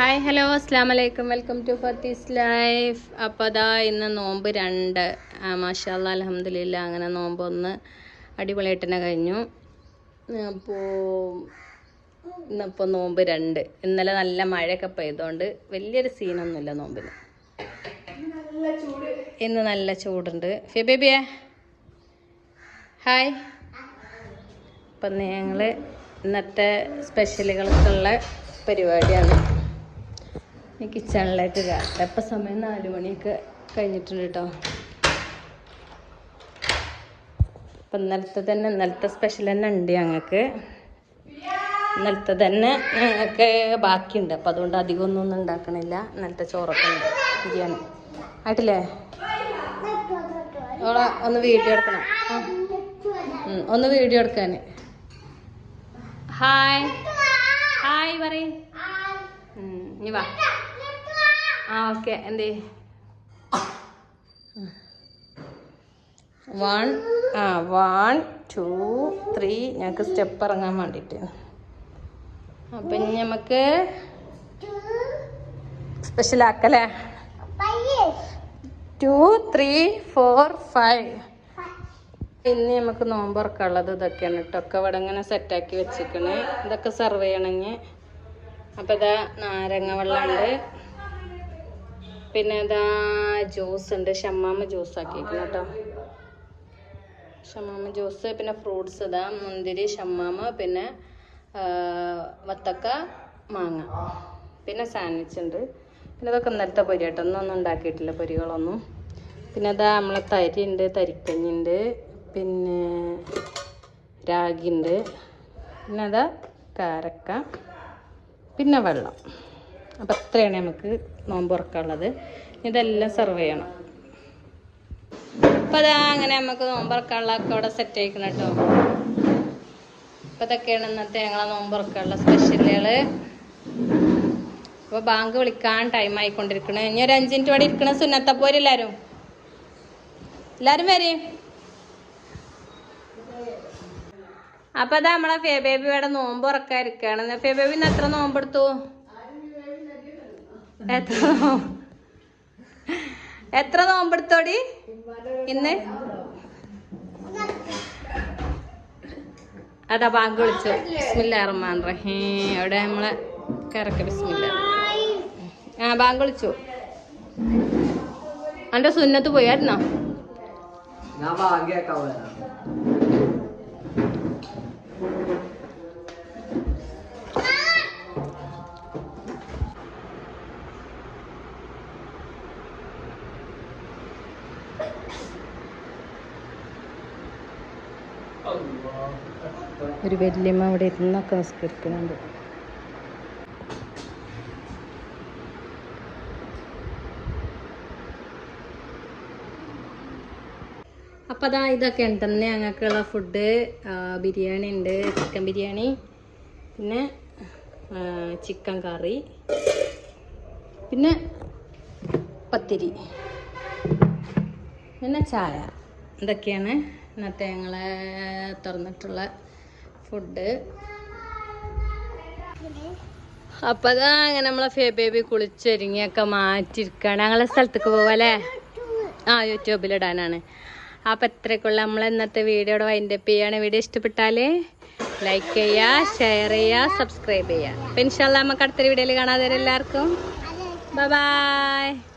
Hi hello അസ്സാം വലൈക്കും welcome to ഫത്തീസ് life അപ്പോൾ അതാ ഇന്ന് നോമ്പ് രണ്ട്. മാഷാല്ല അലഹമ്മദില്ല അങ്ങനെ നോമ്പ് ഒന്ന് അടിപൊളിയായിട്ട് തന്നെ കഴിഞ്ഞു അപ്പോൾ ഇന്നിപ്പോൾ നോമ്പ് രണ്ട്. ഇന്നലെ നല്ല മഴയൊക്കെ പെയ്തുകൊണ്ട് വലിയൊരു സീനൊന്നുമില്ല നോമ്പിന്. ഇന്ന് നല്ല ചൂടുണ്ട്. ഫിബേബിയെ ഹായ് അപ്പം ഞങ്ങൾ ഇന്നത്തെ സ്പെഷ്യലുകൾക്കുള്ള പരിപാടിയാണ്. ഈ കിച്ചണിലേക്ക് കയറട്ടെ സമയം നാല് മണിയൊക്കെ കഴിഞ്ഞിട്ടുണ്ട് കേട്ടോ അപ്പം ഇന്നലത്തെ തന്നെ ഇന്നലത്തെ സ്പെഷ്യൽ തന്നെ ഉണ്ട് ഞങ്ങൾക്ക്. ഇന്നലത്തെ തന്നെ ഞങ്ങൾക്ക് ബാക്കിയുണ്ട്. അപ്പം അതുകൊണ്ട് അധികം ഒന്നും ഒന്നും ഉണ്ടാക്കണില്ല. ഇന്നലത്തെ ചോറൊക്കെ ബിരിയാണി. ആയിട്ടില്ലേ? ഒന്ന് വീഡിയോ എടുക്കണം. ഒന്ന് വീഡിയോ എടുക്കാൻ ഹായ് ഹായ് പറയ്. ഇനി വാ. ആ ഓക്കെ. എന്ത്? വൺ ആ വൺ ടു ത്രീ. ഞങ്ങൾക്ക് സ്റ്റെപ്പ് ഇറങ്ങാൻ വേണ്ടിയിട്ട് അപ്പം ഇനി നമുക്ക് special ആക്കല്ലേ? Two three four five. ഇനി നമുക്ക് നോമ്പുറക്കുള്ളത് ഇതൊക്കെയാണ് കേട്ടോ. ഒക്കെ ഇവിടെ ഇങ്ങനെ സെറ്റാക്കി വെച്ചിരിക്കണേ. ഇതൊക്കെ സെർവ് ചെയ്യണമെങ്കിൽ അപ്പം ഇതാ നാരങ്ങ വെള്ളമുണ്ട് പിന്നെ ഇതാ ജ്യൂസ് ഉണ്ട്. ഷമ്മാമ ജ്യൂസ് ആക്കിയിരിക്കുന്നു കേട്ടോ. ഷമ്മാമ ജ്യൂസ് പിന്നെ ഫ്രൂട്ട്സ് ഇതാ മുന്തിരി ഷമ്മാമ പിന്നെ വത്തക്ക മാങ്ങ. പിന്നെ സാൻഡ്വിച്ച് ഉണ്ട്. പിന്നെ ഇതൊക്കെ ഇന്നലത്തെ പൊരി കേട്ടോ. ഒന്നും ഉണ്ടാക്കിയിട്ടില്ല പൊരികളൊന്നും. പിന്നെ അതാ നമ്മളെ തരി ഉണ്ട് തരിക്കഞ്ഞി ഉണ്ട് പിന്നെ രാഗി ഉണ്ട്. പിന്നെ അതാ കാരക്ക പിന്നെ വെള്ളം. അപ്പം അത്രയാണ് നമുക്ക് നോമ്പ് തുറക്കാനുള്ളത് ഇതെല്ലാം സെർവ് ചെയ്യണം. അപ്പം അതാ അങ്ങനെ നമുക്ക് നോമ്പ് തുറക്കാനുള്ളതൊക്കെ അവിടെ സെറ്റ് ആയിക്കണം കേട്ടോ അപ്പം ഇതൊക്കെയാണ് ഇന്നത്തെ ഞങ്ങളെ നോമ്പ് തുറക്കാനുള്ള സ്പെഷ്യലുകൾ അപ്പോൾ ബാങ്ക് വിളിക്കാൻ ടൈം ആയിക്കൊണ്ടിരിക്കണേ. ഇനി ഒരു അഞ്ച് മിനിറ്റ് ഇവിടെ ഇരിക്കണ സുന്നത്തപ്പോര് എല്ലാവരും എല്ലാവരും വരെയും അപ്പൊ അതാ നമ്മളെ ഫേ ഇവിടെ നോമ്പ് ഉറക്കാതിരിക്കുകയാണ് ഫേബേബി ഇന്ന് എത്ര നോമ്പെടുത്തു? എത്ര നോമ്പെടുത്തോടി? ഇന്ന്? അതാ ബാങ്ക് വിളിച്ചു ബിസ്മില്ലാ റഹ്മാൻ റഹീം. അവിടെ നമ്മളെ കറക്റ്റ് ബിസ്മില്ല ആ ബാങ്ക് വിളിച്ചു. അന്റെ സുന്നത്ത് പോയായിരുന്നോ? ഒരു വല്യമ്മ അവിടെ ഇരുന്നൊക്കെ നിസ്കരിക്കുന്നുണ്ട്. അപ്പം അതാ ഇതൊക്കെ ഉണ്ടെന്ന് ഞങ്ങൾക്കുള്ള ഫുഡ് ബിരിയാണി ഉണ്ട്. ചിക്കൻ ബിരിയാണി പിന്നെ ചിക്കൻ കറി പിന്നെ പത്തിരി പിന്നെ ചായ. ഇതൊക്കെയാണ് ഇന്നത്തെ ഞങ്ങളെ തുറന്നിട്ടുള്ള ഫുഡ് അപ്പൊ അതാ അങ്ങനെ നമ്മളെ ഫേ ബേബി കുളിച്ചൊരുങ്ങിയൊക്കെ മാറ്റിയിരിക്കുകയാണ് ഞങ്ങളെ സ്ഥലത്തേക്ക് പോവല്ലേ? ആ യൂട്യൂബിലിടാനാണ്. അപ്പം എത്രയൊക്കെയുള്ള നമ്മൾ ഇന്നത്തെ വീഡിയോയുടെ വൈൻഡപ്പ് ചെയ്യാണ്. വീഡിയോ ഇഷ്ടപ്പെട്ടാൽ ലൈക്ക് ചെയ്യുക ഷെയർ ചെയ്യുക സബ്സ്ക്രൈബ് ചെയ്യുക അപ്പം ഇൻഷാല്ല നമുക്ക് അടുത്തൊരു വീഡിയോയിൽ കാണാതെ എല്ലാവർക്കും ബൈ